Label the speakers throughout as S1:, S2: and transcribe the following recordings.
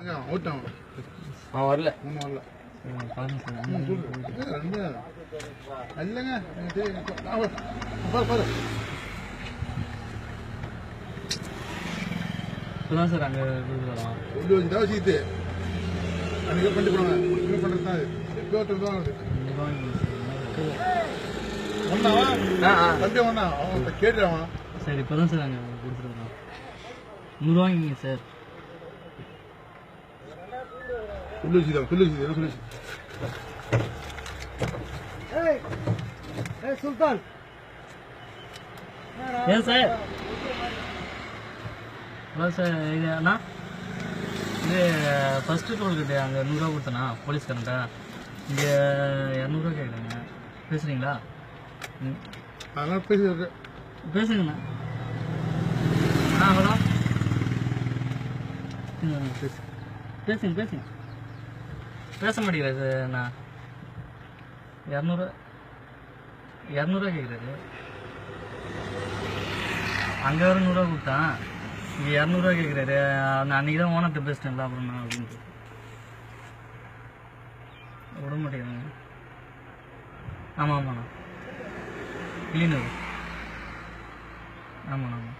S1: அவன் வரல.
S2: ஒன்றும் வரல. இல்லைங்க. பாரு.
S1: இப்போதான் சார் அங்கே கொடுக்குறோம்
S2: உள்ளு வச்சு தான் வச்சுக்கிட்டு. அன்றைக்கி பண்ணிட்டு போனாங்க. இது பண்ணுறது தான் எப்போ தான்
S1: ஆ
S2: தம்பி ஒன்றா அவன் கேட்டு அவன்
S1: சார் இப்போ தான் சார் அங்கே கொடுத்துருக்குறோம் நூறுரூவாய்ங்க சார்.
S2: வச்சு தான் சொல்லு வச்சு சொல்லு
S3: சுல்தான்
S1: ஏன் சார் ஹலோ சார் இது அண்ணா இது ஃபஸ்ட்டு டோல்கிட்ட அங்கே நூறுரூவா கொடுத்தனா போலீஸ்காரன்ட்டா இங்கே இரநூறுவா கேட்குறாங்க பேசுகிறீங்களா ம்
S2: அதெல்லாம் பேசி
S1: பேசுங்கண்ணா ஆ ஹலோ? பேசுங்க பேசுங்க. பேச மாட்டேங்கிறா அண்ணா இரநூறுவா இரநூறுவா கேட்குறாரு அங்கே வேறு நூறுரூவா கொடுத்தான் இங்கே இரநூறுவா கேட்குறாரு நான் அன்றைக்கி தான் ஓனத்தை பேசிட்டேன்ல அப்புறம் நான் அப்படின்ட்டு. விட மாட்டேங்கிறாங்க ஆமாம் ஆமாண்ணா கிளீனர் ஆமாம் ஆமாம்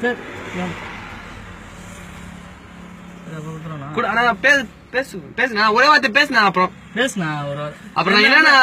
S1: சார்
S4: பேசு பேசு பேசு நான் ஒரே வார்த்தை பேசுனேன் அப்புறம்.
S1: பேசுண்ணா ஒரு.
S4: அப்புறம் நான் என்னண்ணா?